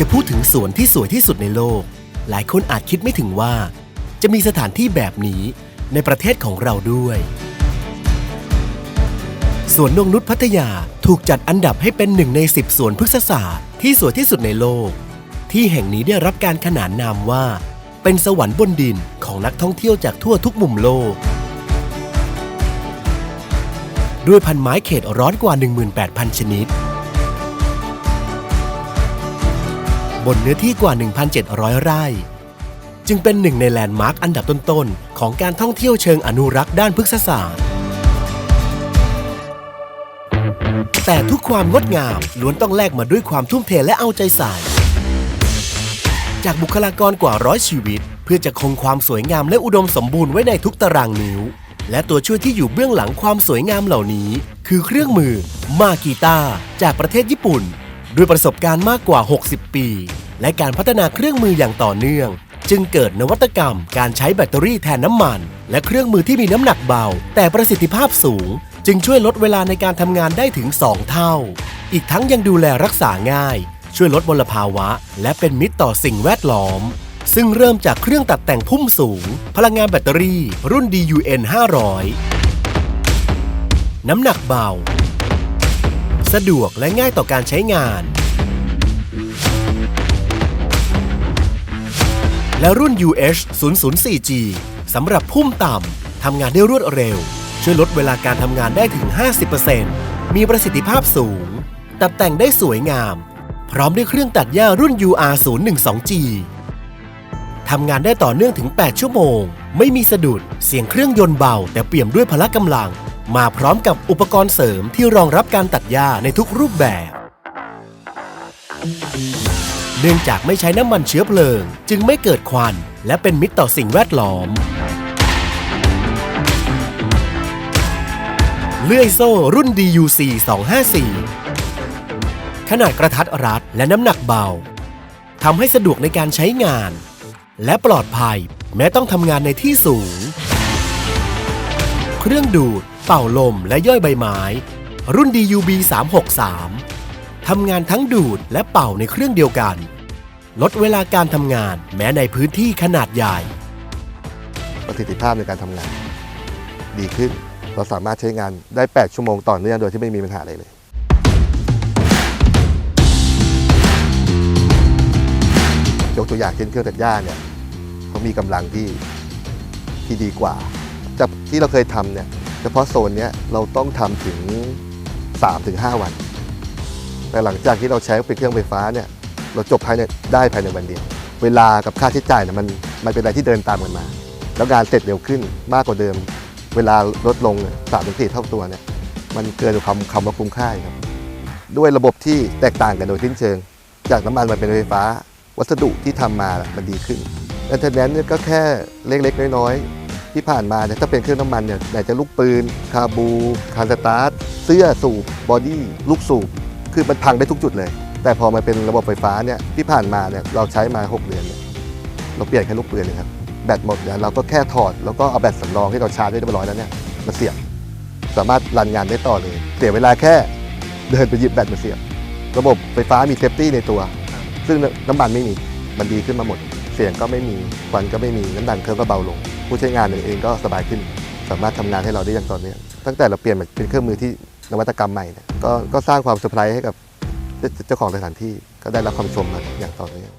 จะพูดถึงสวนที่สวยที่สุดในโลก หลายคนอาจคิดไม่ถึงว่า จะมีสถานที่แบบนี้ในประเทศของเราด้วย สวนนงนุษพัทยาถูกจัดอันดับให้เป็นหนึ่งใน10สวนพฤกษศาสตร์ที่สวยที่สุดในโลก ที่แห่งนี้ได้รับการขนานนามว่า เป็นสวรรค์บนดินของนักท่องเที่ยวจากทั่วทุกมุมโลก ด้วยพันไม้เขตร้อนกว่า 18,000 ชนิด บนเนื้อที่กว่า 1,700 ไร่ จึงเป็นหนึ่งในแลนด์มาร์คอันดับต้นๆ ของการท่องเที่ยวเชิงอนุรักษ์ด้านพฤกษศาสตร์ แต่ทุกความงดงามล้วนต้องแลกมาด้วยความทุ่มเทและเอาใจใส่ จากบุคลากรกว่าร้อยชีวิต เพื่อจะคงความสวยงามและอุดมสมบูรณ์ไว้ในทุกตารางนิ้ว และตัวช่วยที่อยู่เบื้องหลังความสวยงามเหล่านี้ คือเครื่องมือมากีตาจากประเทศญี่ปุ่น ด้วยประสบการณ์มากกว่า 60 ปี และการพัฒนาเครื่องมืออย่างต่อเนื่อง จึงเกิดนวัตกรรม การใช้แบตเตอรี่แทนน้ำมัน และเครื่องมือที่มีน้ำหนักเบา แต่ประสิทธิภาพสูง จึงช่วยลดเวลาในการทำงานได้ถึง 2 เท่า อีกทั้งยังดูแลรักษาง่าย ช่วยลดมลภาวะ และเป็นมิตรต่อสิ่งแวดล้อม ซึ่งเริ่มจากเครื่องตัดแต่งพุ่มสูง พลังงานแบตเตอรี่ รุ่น DUN 500 น้ำหนักเบา สะดวกและง่ายต่อการใช้งาน และรุ่น UH 004G สำหรับพุ่มต่ำทำงานได้รวดเร็ว ช่วยลดเวลาการทำงานได้ถึง 50%มีประสิทธิภาพสูง ตัดแต่งได้สวยงาม พร้อมด้วยเครื่องตัดหญ้ารุ่น UR 012G ทำงานได้ต่อเนื่องถึง 8 ชั่วโมง ไม่มีสะดุด เสียงเครื่องยนต์เบา แต่เปี่ยมด้วยพละกำลัง มาพร้อมกับอุปกรณ์เสริมที่รองรับการตัดหญ้าในทุกรูปแบบ เนื่องจากไม่ใช้น้ำมันเชื้อเพลิง จึงไม่เกิดควัน และเป็นมิตรต่อสิ่งแวดล้อม เลื่อยโซ่รุ่น DUC 254 ขนาดกระทัดรัดและน้ำหนักเบาทำให้สะดวกในการใช้งาน และปลอดภัยแม้ต้องทำงานในที่สูง เครื่องดูด เป่าลมและย่อยใบไม้ รุ่น DUB 363ทำงานทั้งดูดและเป่าในเครื่องเดียวกัน ลดเวลาการทำงานแม้ในพื้นที่ขนาดใหญ่ ประสิทธิภาพในการทำงาน ดีขึ้น เราสามารถใช้งานได้ 8 ชั่วโมงต่อเนื่องโดยที่ไม่มีปัญหาอะไรเลยยกตัวอย่างเช่นเครื่องตัดหญ้าเนี่ยเขามีกำลังที่ที่ดีกว่า จากที่เราเคยทำเนี่ยเฉพาะโซนเนี้ยเราต้องทำถึง 3-5 วัน แต่หลังจากที่เราใช้เป็นเครื่องไฟฟ้าเนี่ยเราจบภายในได้ภายในวันเดียว เวลากับค่าใช้จ่ายเนี่ยมันมันเป็นอะไรที่เดินตามกันมา แล้วงานเสร็จเร็วขึ้นมากกว่าเดิม เวลาลดลงสามถึงสี่เท่าตัวเนี่ยมันเกินคำคำว่าคุ้มค่าครับ ด้วยระบบที่แตกต่างกันโดยสิ้นเชิง จากน้ำมันมาเป็นไฟฟ้า วัสดุที่ทำมามันดีขึ้นแอนเทนแนนเนี่ยก็แค่เล็กๆ น้อยๆ ที่ผ่านมาเนี่ยถ้าเป็นเครื่องน้ำมันเนี่ยไหนจะลูกปืน คาบู คานสตาร์ทเสื้อสูบบอดี้ลูกสูบ คือมันพังได้ทุกจุดเลย แต่พอมาเป็นระบบไฟฟ้าเนี่ยที่ผ่านมาเนี่ยเราใช้มา 6 เดือนเนี่ยเราเปลี่ยนแค่ลูกปืนเลยครับแบตหมดเนี่ยเราก็แค่ถอดแล้วก็เอาแบตสำรองที่เราชาร์จได้เรียบร้อยแล้วเนี่ยมาเสียบสามารถรันงานได้ต่อเลย เสียเวลาแค่เดินไปหยิบแบตมาเสียบ ระบบไฟฟ้ามีเซฟตี้ในตัว ซึ่งน้ำมันไม่มีมันดีขึ้นมาหมด เสียงก็ไม่มีควันก็ไม่มีน้ำดันเครื่องก็เบาลง ผู้ใช้งานเองก็สบายขึ้น สามารถทำงานให้เราได้อย่างต่อเนื่องตั้งแต่เราเปลี่ยนเป็นเครื่องมือที่นวัตกรรมใหม่เนี่ยก็ก็สร้างความเซอร์ไพรส์ให้กับเจ้าเจ้าของสถานที่ก็ได้รับความชมมาอย่างต่อเนื่อง